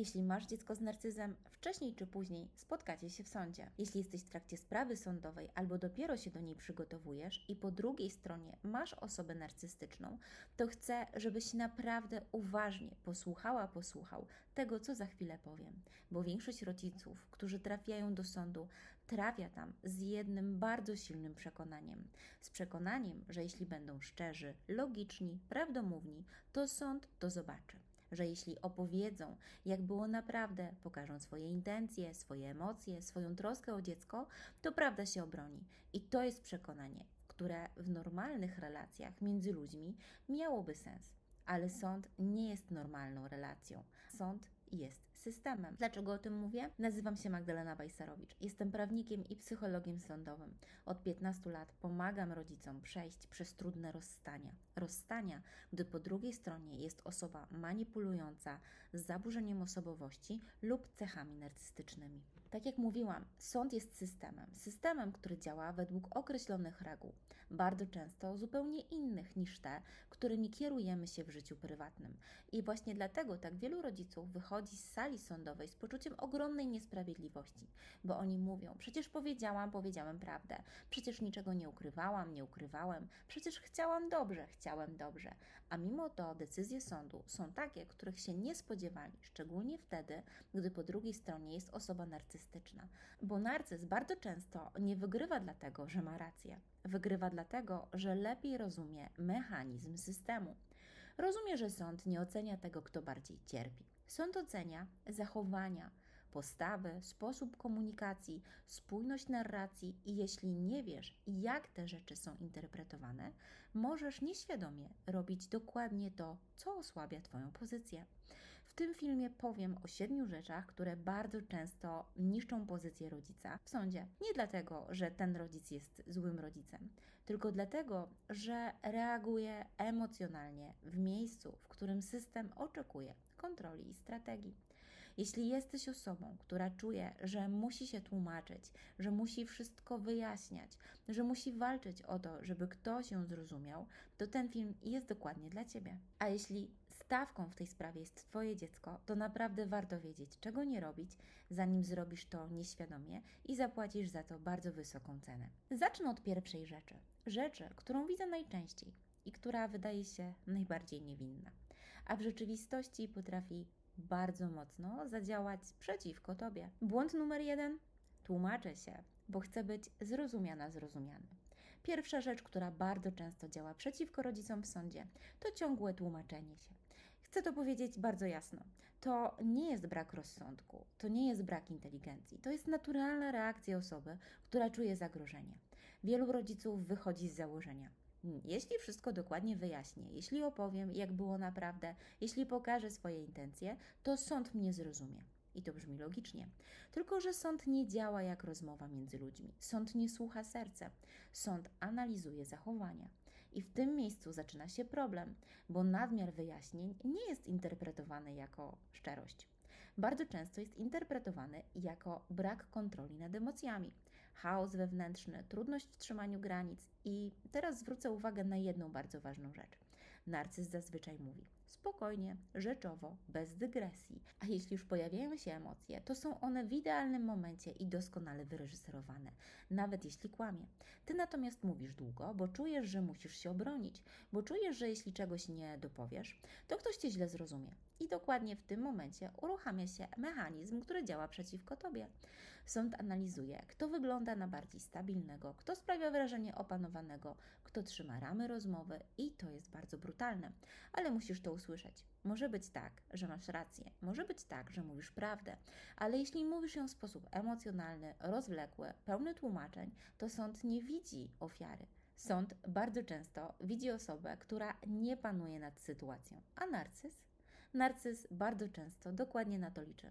Jeśli masz dziecko z narcyzem, wcześniej czy później spotkacie się w sądzie. Jeśli jesteś w trakcie sprawy sądowej albo dopiero się do niej przygotowujesz i po drugiej stronie masz osobę narcystyczną, to chcę, żebyś naprawdę uważnie posłuchała, posłuchał tego, co za chwilę powiem. Bo większość rodziców, którzy trafiają do sądu, trafia tam z jednym bardzo silnym przekonaniem. Z przekonaniem, że jeśli będą szczerzy, logiczni, prawdomówni, to sąd to zobaczy że jeśli opowiedzą, jak było naprawdę, pokażą swoje intencje, swoje emocje, swoją troskę o dziecko, to prawda się obroni. I to jest przekonanie, które w normalnych relacjach między ludźmi miałoby sens. Ale sąd nie jest normalną relacją. Sąd jest systemem. Dlaczego o tym mówię? Nazywam się Magdalena Bajsarowicz. Jestem prawnikiem i psychologiem sądowym. Od 15 lat pomagam rodzicom przejść przez trudne rozstania. Rozstania, gdy po drugiej stronie jest osoba manipulująca z zaburzeniem osobowości lub cechami narcystycznymi. Tak jak mówiłam, sąd jest systemem. Systemem, który działa według określonych reguł, bardzo często zupełnie innych niż te, którymi kierujemy się w życiu prywatnym. I właśnie dlatego tak wielu rodziców wychodzi z sali sądowej z poczuciem ogromnej niesprawiedliwości, bo oni mówią: Przecież powiedziałam, powiedziałem prawdę, przecież niczego nie ukrywałam, nie ukrywałem, przecież chciałam dobrze, chciałem dobrze. A mimo to decyzje sądu są takie, których się nie spodziewali, szczególnie wtedy, gdy po drugiej stronie jest osoba narcystyczna. Bo narcyz bardzo często nie wygrywa dlatego, że ma rację. Wygrywa dlatego, że lepiej rozumie mechanizm systemu. Rozumie, że sąd nie ocenia tego, kto bardziej cierpi. Sąd ocenia zachowania, postawy, sposób komunikacji, spójność narracji i jeśli nie wiesz, jak te rzeczy są interpretowane, możesz nieświadomie robić dokładnie to, co osłabia Twoją pozycję. W tym filmie powiem o siedmiu rzeczach, które bardzo często niszczą pozycję rodzica w sądzie. Nie dlatego, że ten rodzic jest złym rodzicem, tylko dlatego, że reaguje emocjonalnie w miejscu, w którym system oczekuje kontroli i strategii. Jeśli jesteś osobą, która czuje, że musi się tłumaczyć, że musi wszystko wyjaśniać, że musi walczyć o to, żeby ktoś ją zrozumiał, to ten film jest dokładnie dla Ciebie. A jeśli stawką w tej sprawie jest Twoje dziecko, to naprawdę warto wiedzieć, czego nie robić, zanim zrobisz to nieświadomie i zapłacisz za to bardzo wysoką cenę. Zacznę od pierwszej rzeczy. Rzeczy, którą widzę najczęściej i która wydaje się najbardziej niewinna, a w rzeczywistości potrafi bardzo mocno zadziałać przeciwko tobie. Błąd numer jeden: tłumaczę się, bo chcę być zrozumiana, zrozumiany. Pierwsza rzecz, która bardzo często działa przeciwko rodzicom w sądzie, to ciągłe tłumaczenie się. Chcę to powiedzieć bardzo jasno. To nie jest brak rozsądku, to nie jest brak inteligencji, to jest naturalna reakcja osoby, która czuje zagrożenie. Wielu rodziców wychodzi z założenia: jeśli wszystko dokładnie wyjaśnię, jeśli opowiem, jak było naprawdę, jeśli pokażę swoje intencje, to sąd mnie zrozumie. I to brzmi logicznie. Tylko, że sąd nie działa jak rozmowa między ludźmi. Sąd nie słucha serca. Sąd analizuje zachowania. I w tym miejscu zaczyna się problem, bo nadmiar wyjaśnień nie jest interpretowany jako szczerość bardzo często jest interpretowany jako brak kontroli nad emocjami, chaos wewnętrzny, trudność w trzymaniu granic. I teraz zwrócę uwagę na jedną bardzo ważną rzecz. Narcyz zazwyczaj mówi spokojnie, rzeczowo, bez dygresji, a jeśli już pojawiają się emocje, to są one w idealnym momencie i doskonale wyreżyserowane, nawet jeśli kłamie. Ty natomiast mówisz długo, bo czujesz, że musisz się obronić, bo czujesz, że jeśli czegoś nie dopowiesz, to ktoś cię źle zrozumie. I dokładnie w tym momencie uruchamia się mechanizm, który działa przeciwko tobie. Sąd analizuje, kto wygląda na bardziej stabilnego, kto sprawia wrażenie opanowanego, kto trzyma ramy rozmowy i to jest bardzo brutalne, ale musisz to usłyszeć. Może być tak, że masz rację, może być tak, że mówisz prawdę, ale jeśli mówisz ją w sposób emocjonalny, rozwlekły, pełny tłumaczeń, to sąd nie widzi ofiary. Sąd bardzo często widzi osobę, która nie panuje nad sytuacją, a narcyz Narcyz bardzo często dokładnie na to liczy.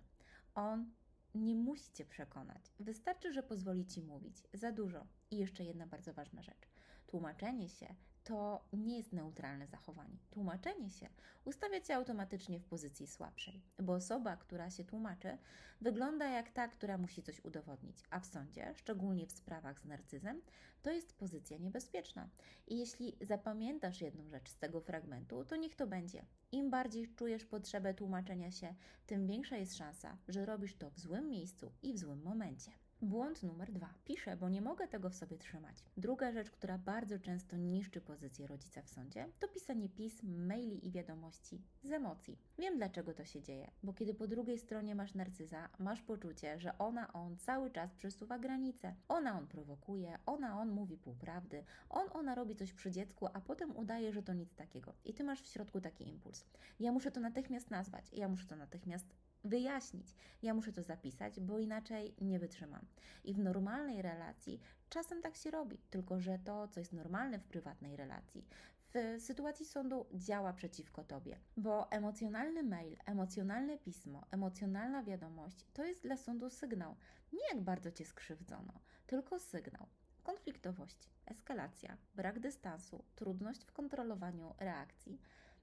On nie musi cię przekonać. Wystarczy, że pozwoli ci mówić za dużo. I jeszcze jedna bardzo ważna rzecz. Tłumaczenie się to nie jest neutralne zachowanie. Tłumaczenie się ustawia cię automatycznie w pozycji słabszej, bo osoba, która się tłumaczy, wygląda jak ta, która musi coś udowodnić, a w sądzie, szczególnie w sprawach z narcyzem, to jest pozycja niebezpieczna. I jeśli zapamiętasz jedną rzecz z tego fragmentu, to niech to będzie. Im bardziej czujesz potrzebę tłumaczenia się, tym większa jest szansa, że robisz to w złym miejscu i w złym momencie. Błąd numer dwa. Piszę, bo nie mogę tego w sobie trzymać. Druga rzecz, która bardzo często niszczy pozycję rodzica w sądzie, to pisanie pism, maili i wiadomości z emocji. Wiem dlaczego to się dzieje, bo kiedy po drugiej stronie masz narcyza, masz poczucie, że ona, on cały czas przesuwa granice. Ona, on prowokuje, ona, on mówi półprawdy, on, ona robi coś przy dziecku, a potem udaje, że to nic takiego. I ty masz w środku taki impuls. Ja muszę to natychmiast nazwać, ja muszę to natychmiast wyjaśnić. Ja muszę to zapisać, bo inaczej nie wytrzymam. I w normalnej relacji czasem tak się robi, tylko że to, co jest normalne w prywatnej relacji, w sytuacji sądu działa przeciwko tobie, bo emocjonalny mail, emocjonalne pismo, emocjonalna wiadomość to jest dla sądu sygnał. Nie jak bardzo cię skrzywdzono, tylko sygnał konfliktowości, eskalacja, brak dystansu, trudność w kontrolowaniu reakcji.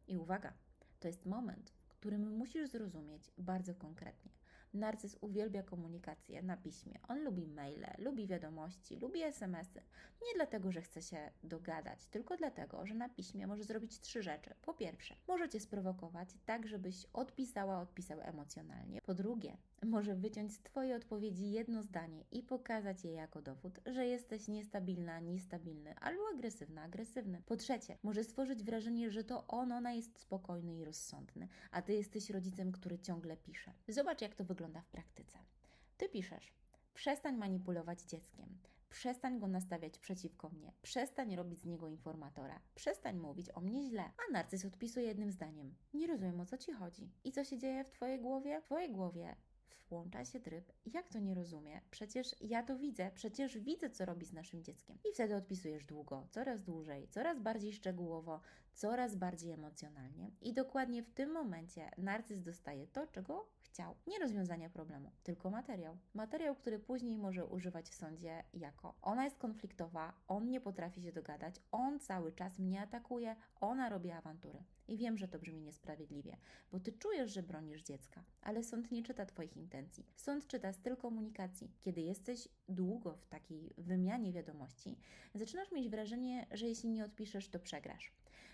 I uwaga, to jest moment, którym musisz zrozumieć bardzo konkretnie. Narcyz uwielbia komunikację na piśmie. On lubi maile, lubi wiadomości, lubi SMS-y. Nie dlatego, że chce się dogadać, tylko dlatego, że na piśmie może zrobić trzy rzeczy. Po pierwsze, może cię sprowokować tak, żebyś odpisała, odpisał emocjonalnie. Po drugie, może wyciąć z Twojej odpowiedzi jedno zdanie i pokazać je jako dowód, że jesteś niestabilna, niestabilny albo agresywna, agresywny. Po trzecie, może stworzyć wrażenie, że to on, ona jest spokojny i rozsądny, a Ty jesteś rodzicem, który ciągle pisze. Zobacz, jak to wygląda w praktyce. Ty piszesz, przestań manipulować dzieckiem. Przestań go nastawiać przeciwko mnie, przestań robić z niego informatora, przestań mówić o mnie źle. A narcyz odpisuje jednym zdaniem: Nie rozumiem o co ci chodzi. I co się dzieje w twojej głowie? W twojej głowie włącza się tryb, jak to nie rozumie? Przecież ja to widzę, przecież widzę, co robi z naszym dzieckiem. I wtedy odpisujesz długo, coraz dłużej, coraz bardziej szczegółowo, coraz bardziej emocjonalnie. I dokładnie w tym momencie narcyz dostaje to, czego chciał. Nie rozwiązania problemu, tylko materiał. Materiał, który później może używać w sądzie jako ona jest konfliktowa, on nie potrafi się dogadać, on cały czas mnie atakuje, ona robi awantury. I wiem, że to brzmi niesprawiedliwie, bo ty czujesz, że bronisz dziecka, ale sąd nie czyta Twoich intencji. Sąd czyta styl komunikacji. Kiedy jesteś długo w takiej wymianie wiadomości, zaczynasz mieć wrażenie, że jeśli nie odpiszesz, to przegrasz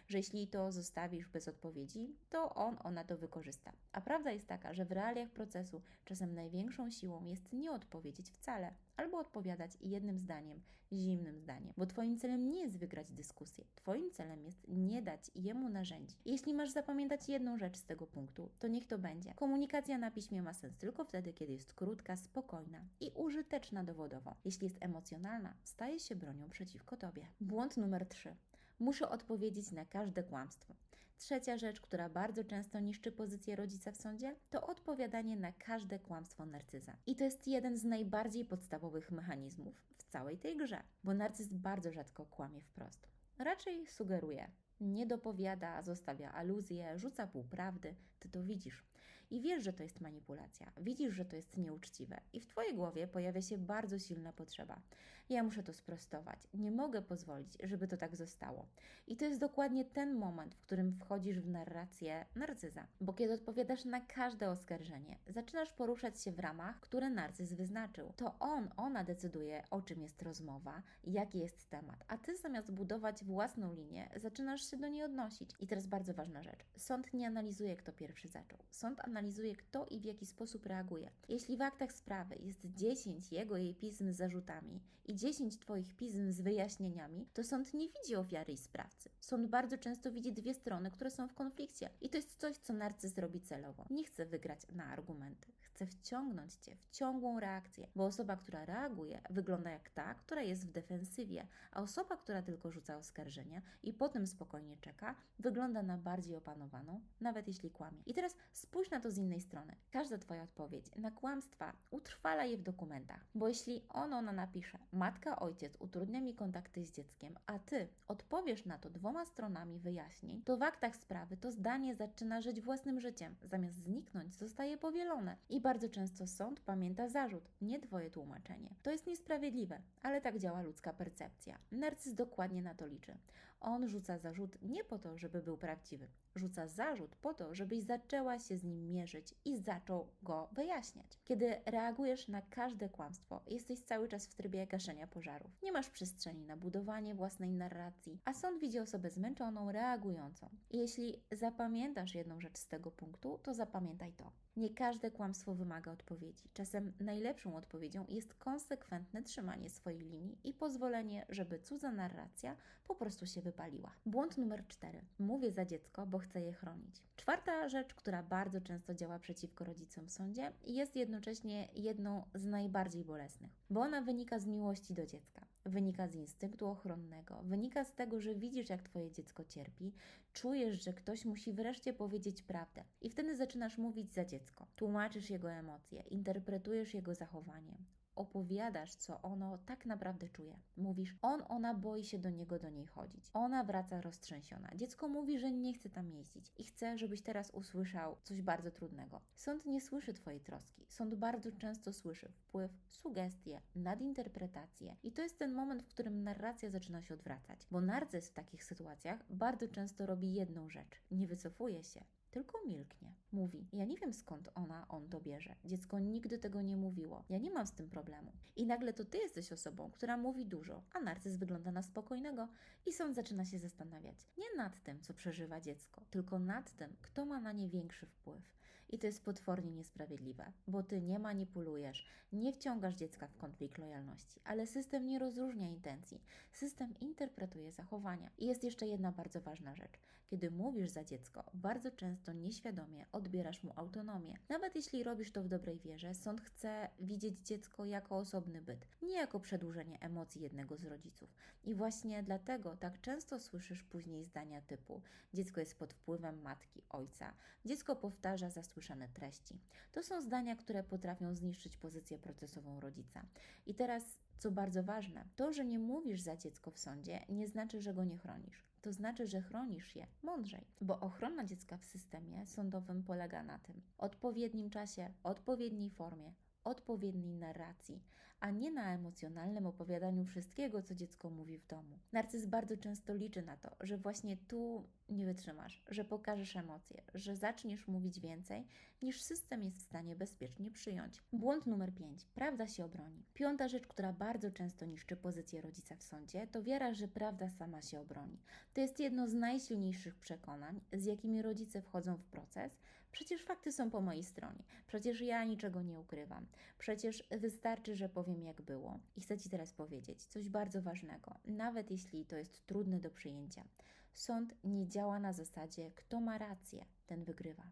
że jeśli to zostawisz bez odpowiedzi, to on, ona to wykorzysta. A prawda jest taka, że w realiach procesu czasem największą siłą jest nie odpowiedzieć wcale, albo odpowiadać jednym zdaniem, zimnym zdaniem, bo Twoim celem nie jest wygrać dyskusję. Twoim celem jest nie dać jemu narzędzi. Jeśli masz zapamiętać jedną rzecz z tego punktu, to niech to będzie. Komunikacja na piśmie ma sens tylko wtedy, kiedy jest krótka, spokojna i użyteczna dowodowo. Jeśli jest emocjonalna, staje się bronią przeciwko Tobie. Błąd numer 3. Muszę odpowiedzieć na każde kłamstwo. Trzecia rzecz, która bardzo często niszczy pozycję rodzica w sądzie, to odpowiadanie na każde kłamstwo narcyza. I to jest jeden z najbardziej podstawowych mechanizmów w całej tej grze, bo narcyz bardzo rzadko kłamie wprost. Raczej sugeruje, nie dopowiada, zostawia aluzje, rzuca półprawdy, ty to widzisz. I wiesz, że to jest manipulacja, widzisz, że to jest nieuczciwe, i w twojej głowie pojawia się bardzo silna potrzeba. Ja muszę to sprostować, nie mogę pozwolić, żeby to tak zostało. I to jest dokładnie ten moment, w którym wchodzisz w narrację narcyza, bo kiedy odpowiadasz na każde oskarżenie, zaczynasz poruszać się w ramach, które narcyz wyznaczył. To on, ona decyduje, o czym jest rozmowa, jaki jest temat, a ty zamiast budować własną linię, zaczynasz się do niej odnosić. I teraz bardzo ważna rzecz. Sąd nie analizuje, kto pierwszy zaczął. Sąd analizuje, kto i w jaki sposób reaguje. Jeśli w aktach sprawy jest 10 jego jej pism z zarzutami i 10 Twoich pism z wyjaśnieniami, to sąd nie widzi ofiary i sprawcy. Sąd bardzo często widzi dwie strony, które są w konflikcie. I to jest coś, co narcyz robi celowo. Nie chce wygrać na argumenty. Chce wciągnąć Cię w ciągłą reakcję, bo osoba, która reaguje, wygląda jak ta, która jest w defensywie, a osoba, która tylko rzuca oskarżenia i potem spokojnie czeka, wygląda na bardziej opanowaną, nawet jeśli kłamie. I teraz spójrz na to z innej strony. Każda Twoja odpowiedź na kłamstwa utrwala je w dokumentach, bo jeśli on, ona napisze, matka, ojciec utrudnia mi kontakty z dzieckiem, a Ty odpowiesz na to dwoma stronami wyjaśnień, to w aktach sprawy to zdanie zaczyna żyć własnym życiem. Zamiast zniknąć, zostaje powielone. I bardzo często sąd pamięta zarzut, nie Twoje tłumaczenie. To jest niesprawiedliwe, ale tak działa ludzka percepcja. Narcyz dokładnie na to liczy. On rzuca zarzut nie po to, żeby był prawdziwy. Rzuca zarzut po to, żebyś zaczęła się z nim mierzyć i zaczął go wyjaśniać. Kiedy reagujesz na każde kłamstwo, jesteś cały czas w trybie gaszenia pożarów. Nie masz przestrzeni na budowanie własnej narracji, a sąd widzi osobę zmęczoną, reagującą. I jeśli zapamiętasz jedną rzecz z tego punktu, to zapamiętaj to. Nie każde kłamstwo wymaga odpowiedzi. Czasem najlepszą odpowiedzią jest konsekwentne trzymanie swojej linii i pozwolenie, żeby cudza narracja po prostu się wypaliła. Błąd numer cztery. Mówię za dziecko, bo chcę je chronić. Czwarta rzecz, która bardzo często działa przeciwko rodzicom w sądzie, jest jednocześnie jedną z najbardziej bolesnych, bo ona wynika z miłości do dziecka, wynika z instynktu ochronnego, wynika z tego, że widzisz, jak Twoje dziecko cierpi, czujesz, że ktoś musi wreszcie powiedzieć prawdę i wtedy zaczynasz mówić za dziecko. Tłumaczysz jego emocje, interpretujesz jego zachowanie, opowiadasz, co ono tak naprawdę czuje. Mówisz, on, ona boi się do niego, do niej chodzić. Ona wraca roztrzęsiona. Dziecko mówi, że nie chce tam jeździć i chce, żebyś teraz usłyszał coś bardzo trudnego. Sąd nie słyszy Twojej troski. Sąd bardzo często słyszy wpływ, sugestie, nadinterpretacje. I to jest ten moment, w którym narracja zaczyna się odwracać. Bo narcyz w takich sytuacjach bardzo często robi jedną rzecz. Nie wycofuje się, tylko milknie. Mówi: Ja nie wiem skąd ona, on to bierze. Dziecko nigdy tego nie mówiło. Ja nie mam z tym problemu. I nagle to ty jesteś osobą, która mówi dużo, a narcyz wygląda na spokojnego i sąd zaczyna się zastanawiać nie nad tym, co przeżywa dziecko, tylko nad tym, kto ma na nie większy wpływ. I to jest potwornie niesprawiedliwe, bo ty nie manipulujesz, nie wciągasz dziecka w konflikt lojalności, ale system nie rozróżnia intencji. System interpretuje zachowania. I jest jeszcze jedna bardzo ważna rzecz. Kiedy mówisz za dziecko, bardzo często nieświadomie odbierasz mu autonomię. Nawet jeśli robisz to w dobrej wierze, sąd chce widzieć dziecko jako osobny byt, nie jako przedłużenie emocji jednego z rodziców. I właśnie dlatego tak często słyszysz później zdania typu: dziecko jest pod wpływem matki, ojca, dziecko powtarza zasłyszane treści. To są zdania, które potrafią zniszczyć pozycję procesową rodzica. I teraz co bardzo ważne, to, że nie mówisz za dziecko w sądzie, nie znaczy, że go nie chronisz. To znaczy, że chronisz je mądrzej, bo ochrona dziecka w systemie sądowym polega na tym odpowiednim czasie, odpowiedniej formie, odpowiedniej narracji, a nie na emocjonalnym opowiadaniu wszystkiego, co dziecko mówi w domu. Narcyz bardzo często liczy na to, że właśnie tu nie wytrzymasz, że pokażesz emocje, że zaczniesz mówić więcej, niż system jest w stanie bezpiecznie przyjąć. Błąd numer 5. Prawda się obroni. Piąta rzecz, która bardzo często niszczy pozycję rodzica w sądzie, to wiara, że prawda sama się obroni. To jest jedno z najsilniejszych przekonań, z jakimi rodzice wchodzą w proces. Przecież fakty są po mojej stronie. Przecież ja niczego nie ukrywam. Przecież wystarczy, że powiem jak było. I chcę Ci teraz powiedzieć coś bardzo ważnego, nawet jeśli to jest trudne do przyjęcia. Sąd nie działa na zasadzie, kto ma rację, ten wygrywa.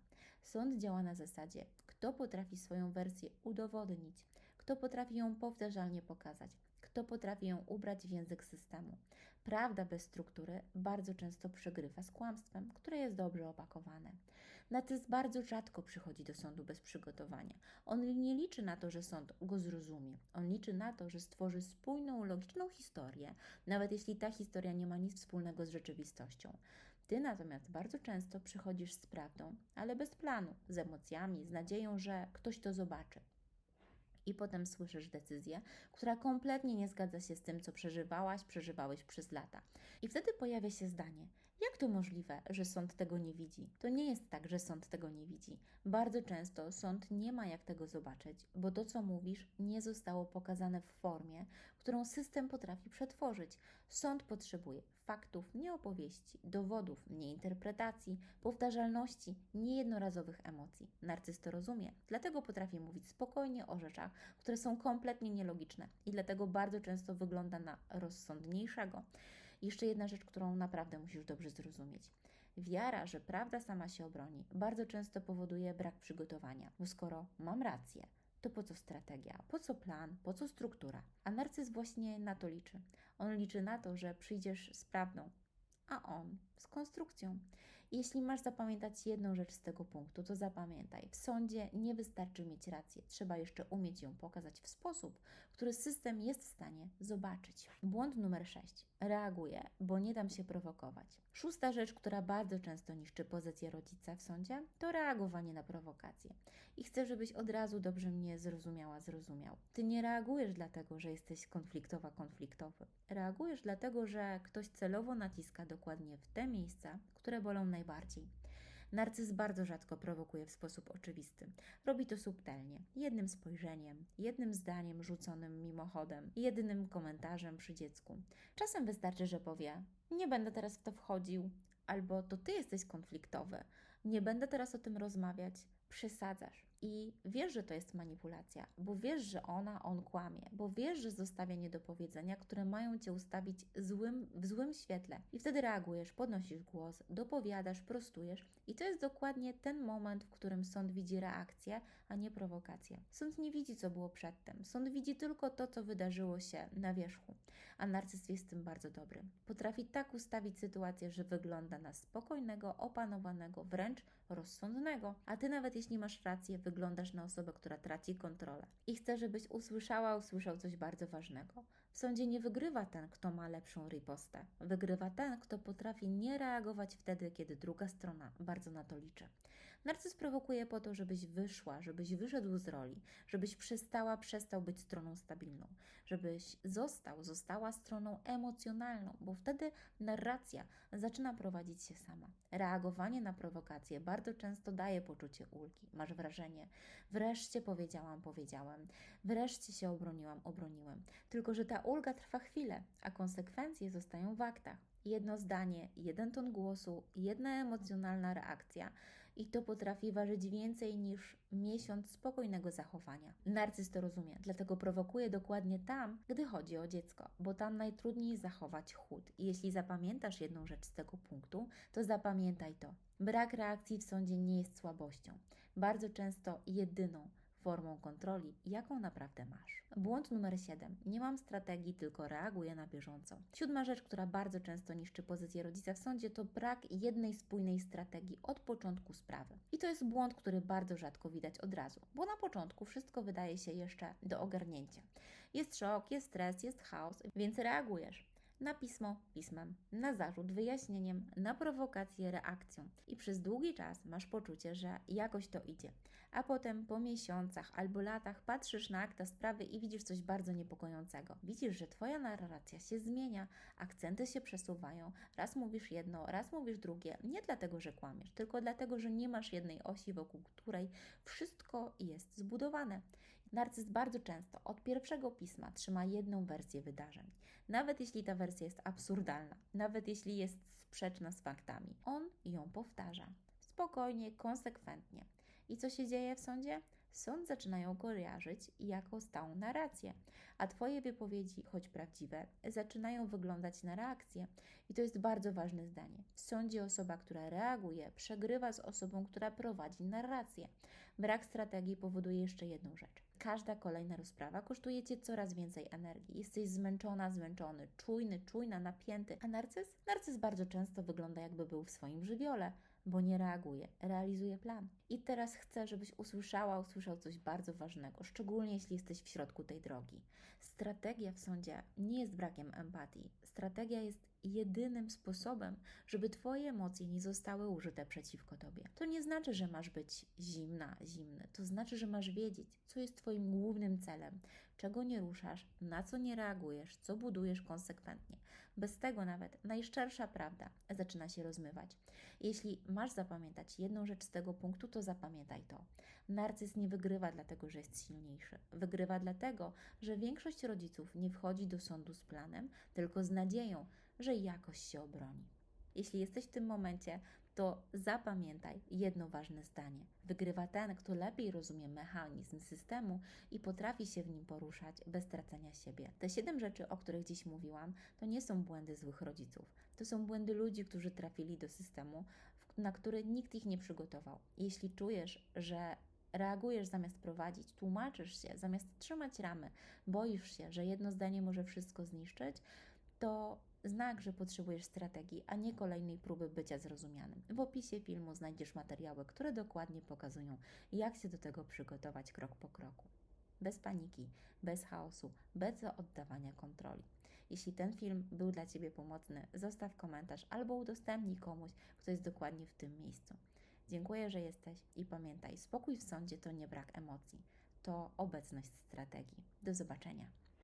Sąd działa na zasadzie, kto potrafi swoją wersję udowodnić, kto potrafi ją powtarzalnie pokazać, kto potrafi ją ubrać w język systemu. Prawda bez struktury bardzo często przegrywa z kłamstwem, które jest dobrze opakowane. Natyz bardzo rzadko przychodzi do sądu bez przygotowania. On nie liczy na to, że sąd go zrozumie. On liczy na to, że stworzy spójną, logiczną historię, nawet jeśli ta historia nie ma nic wspólnego z rzeczywistością. Ty natomiast bardzo często przychodzisz z prawdą, ale bez planu, z emocjami, z nadzieją, że ktoś to zobaczy i potem słyszysz decyzję, która kompletnie nie zgadza się z tym, co przeżywałaś, przeżywałeś przez lata. I wtedy pojawia się zdanie: jak to możliwe, że sąd tego nie widzi? To nie jest tak, że sąd tego nie widzi. Bardzo często sąd nie ma jak tego zobaczyć, bo to, co mówisz, nie zostało pokazane w formie, którą system potrafi przetworzyć. Sąd potrzebuje faktów, nie opowieści, dowodów, nie interpretacji, powtarzalności, niejednorazowych emocji. Narcyz to rozumie, dlatego potrafi mówić spokojnie o rzeczach, które są kompletnie nielogiczne i dlatego bardzo często wygląda na rozsądniejszego. Jeszcze jedna rzecz, którą naprawdę musisz dobrze zrozumieć. Wiara, że prawda sama się obroni, bardzo często powoduje brak przygotowania, bo skoro mam rację, to po co strategia, po co plan, po co struktura? A narcyz właśnie na to liczy. On liczy na to, że przyjdziesz z prawdą, a on z konstrukcją. Jeśli masz zapamiętać jedną rzecz z tego punktu, to zapamiętaj, w sądzie nie wystarczy mieć rację, trzeba jeszcze umieć ją pokazać w sposób, który system jest w stanie zobaczyć. Błąd numer 6. Reaguję, bo nie dam się prowokować. Szósta rzecz, która bardzo często niszczy pozycję rodzica w sądzie, to reagowanie na prowokacje. I chcę, żebyś od razu dobrze mnie zrozumiała, zrozumiał. Ty nie reagujesz dlatego, że jesteś konfliktowa, konfliktowy. Reagujesz dlatego, że ktoś celowo naciska dokładnie w te miejsca, które bolą najbardziej. Narcyz bardzo rzadko prowokuje w sposób oczywisty. Robi to subtelnie, jednym spojrzeniem, jednym zdaniem rzuconym mimochodem, jednym komentarzem przy dziecku. Czasem wystarczy, że powie: Nie będę teraz w to wchodził, albo to ty jesteś konfliktowy, nie będę teraz o tym rozmawiać, przesadzasz. I wiesz, że to jest manipulacja, bo wiesz, że ona, on kłamie, bo wiesz, że zostawia niedopowiedzenia, które mają cię ustawić złym, w złym świetle. I wtedy reagujesz, podnosisz głos, dopowiadasz, prostujesz. I to jest dokładnie ten moment, w którym sąd widzi reakcję, a nie prowokację. Sąd nie widzi, co było przedtem. Sąd widzi tylko to, co wydarzyło się na wierzchu. A narcyz jest tym bardzo dobry. Potrafi tak ustawić sytuację, że wygląda na spokojnego, opanowanego, wręcz rozsądnego. A ty nawet jeśli masz rację, wyglądasz na osobę, która traci kontrolę. I chcę, żebyś usłyszała, usłyszał coś bardzo ważnego. W sądzie nie wygrywa ten, kto ma lepszą ripostę. Wygrywa ten, kto potrafi nie reagować wtedy, kiedy druga strona bardzo na to liczy. Narcyz prowokuje po to, żebyś wyszła, żebyś wyszedł z roli, żebyś przestała, przestał być stroną stabilną, żebyś został, została stroną emocjonalną, bo wtedy narracja zaczyna prowadzić się sama. Reagowanie na prowokacje bardzo często daje poczucie ulgi. Masz wrażenie, wreszcie powiedziałam, powiedziałem, wreszcie się obroniłam, obroniłem. Tylko, że ta ulga trwa chwilę, a konsekwencje zostają w aktach. Jedno zdanie, jeden ton głosu, jedna emocjonalna reakcja i to potrafi ważyć więcej niż miesiąc spokojnego zachowania. Narcyz to rozumie, dlatego prowokuje dokładnie tam, gdy chodzi o dziecko, bo tam najtrudniej zachować chód. I jeśli zapamiętasz jedną rzecz z tego punktu, to zapamiętaj to. Brak reakcji w sądzie nie jest słabością. Bardzo często jedyną formą kontroli, jaką naprawdę masz. Błąd numer 7. Nie mam strategii, tylko reaguję na bieżąco. Siódma rzecz, która bardzo często niszczy pozycję rodzica w sądzie, to brak jednej spójnej strategii od początku sprawy. I to jest błąd, który bardzo rzadko widać od razu, bo na początku wszystko wydaje się jeszcze do ogarnięcia. Jest szok, jest stres, jest chaos, więc reagujesz na pismo pismem, na zarzut wyjaśnieniem, na prowokację reakcją. I przez długi czas masz poczucie, że jakoś to idzie. A potem po miesiącach albo latach patrzysz na akta sprawy i widzisz coś bardzo niepokojącego. Widzisz, że Twoja narracja się zmienia, akcenty się przesuwają, raz mówisz jedno, raz mówisz drugie. Nie dlatego, że kłamiesz, tylko dlatego, że nie masz jednej osi, wokół której wszystko jest zbudowane. Narcyz bardzo często od pierwszego pisma trzyma jedną wersję wydarzeń. Nawet jeśli ta wersja jest absurdalna, nawet jeśli jest sprzeczna z faktami, on ją powtarza. Spokojnie, konsekwentnie. I co się dzieje w sądzie? Sąd zaczyna ją kojarzyć jako stałą narrację, a Twoje wypowiedzi, choć prawdziwe, zaczynają wyglądać na reakcję. I to jest bardzo ważne zdanie. W sądzie osoba, która reaguje, przegrywa z osobą, która prowadzi narrację. Brak strategii powoduje jeszcze jedną rzecz. Każda kolejna rozprawa kosztuje Cię coraz więcej energii. Jesteś zmęczona, zmęczony, czujny, czujna, napięty. A narcyz? Narcyz bardzo często wygląda jakby był w swoim żywiole bo nie reaguje, realizuje plan. I teraz chcę, żebyś usłyszała, usłyszał coś bardzo ważnego, szczególnie jeśli jesteś w środku tej drogi. Strategia w sądzie nie jest brakiem empatii. Strategia jest jedynym sposobem, żeby Twoje emocje nie zostały użyte przeciwko Tobie. To nie znaczy, że masz być zimna, zimny. To znaczy, że masz wiedzieć, co jest Twoim głównym celem, czego nie ruszasz, na co nie reagujesz, co budujesz konsekwentnie. Bez tego nawet najszczersza prawda zaczyna się rozmywać. Jeśli masz zapamiętać jedną rzecz z tego punktu, to zapamiętaj to. Narcyz nie wygrywa dlatego, że jest silniejszy. Wygrywa dlatego, że większość rodziców nie wchodzi do sądu z planem, tylko z nadzieją, że jakoś się obroni. Jeśli jesteś w tym momencie, to zapamiętaj jedno ważne zdanie. Wygrywa ten, kto lepiej rozumie mechanizm systemu i potrafi się w nim poruszać bez tracenia siebie. Te siedem rzeczy, o których dziś mówiłam, to nie są błędy złych rodziców. To są błędy ludzi, którzy trafili do systemu, na który nikt ich nie przygotował. Jeśli czujesz, że reagujesz zamiast prowadzić, tłumaczysz się zamiast trzymać ramy, boisz się, że jedno zdanie może wszystko zniszczyć, to Znak, że potrzebujesz strategii, a nie kolejnej próby bycia zrozumianym. W opisie filmu znajdziesz materiały, które dokładnie pokazują, jak się do tego przygotować krok po kroku. Bez paniki, bez chaosu, bez oddawania kontroli. Jeśli ten film był dla Ciebie pomocny, zostaw komentarz albo udostępnij komuś, kto jest dokładnie w tym miejscu. Dziękuję, że jesteś i pamiętaj, spokój w sądzie to nie brak emocji, to obecność strategii. Do zobaczenia.